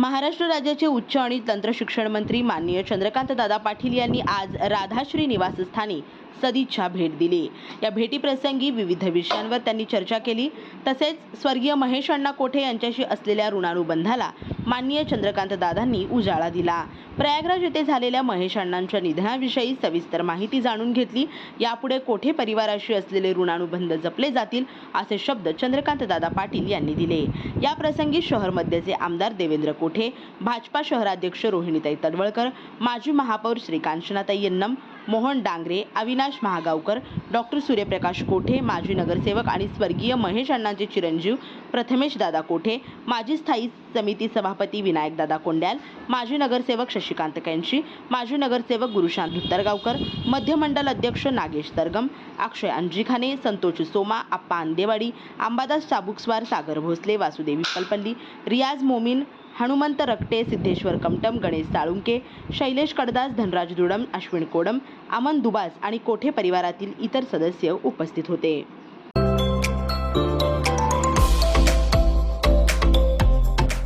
Maharashtra राज्याचे उच्च आणि तंत्रशिक्षण मंत्री माननीय चंद्रकांत दादा पाटील यांनी आज राधाश्री निवासस्थानी सदिच्छा भेट दिली. या भेटीप्रसंगी विविध विषयांवर त्यांनी चर्चा केली. तसेच स्वर्गीय महेश अण्णा कोठे यांच्याशी असलेल्या ऋणानुबंधाला माननीय चंद्रकांत दादांनी उजाळा दिला. प्रयागराज येथे झालेल्या महेश अण्णांच्या निधनाविषयी सविस्तर माहिती जाणून घेतली. यापुढे कोठे परिवाराशी असलेले ऋणानुबंध जपले जातील असे शब्द चंद्रकांत दादा पाटील यांनी दिले. या प्रसंगी शहर मध्यचे आमदार देवेंद्र कोठे भाजपा शहराध्यक्ष रोहिणीताई तडवळकर माजी महापौर श्रीकांशनाताई यन्नम मोहन डांगरे अविनाश महागावकर डॉक्टर सूर्यप्रकाश कोठे माजी नगरसेवक आणि स्वर्गीय महेश अण्णांचे चिरंजीव प्रथमेश दादा कोठे? माजी स्थायी समिती सभापती विनायक दादा कोंड्याल माजी नगरसेवक शशिकांत कैंशी माजी नगरसेवक गुरुशांत धुत्तरगावकर मध्य मंडल अध्यक्ष नागेश तरगम अक्षय अंजिखाने संतोष सोमा आप्पा अंदेवाडी अंबादास चाबुकस्वार सागर भोसले वासुदेवी कलपल्ली रियाज मोमीन हनुमंत रकटे सिद्धेश्वर कमटम गणेश साळुंके शैलेश कडदास धनराज दुडम अश्विन कोडम अमन दुबास आणि कोठे परिवारातील इतर सदस्य उपस्थित होते.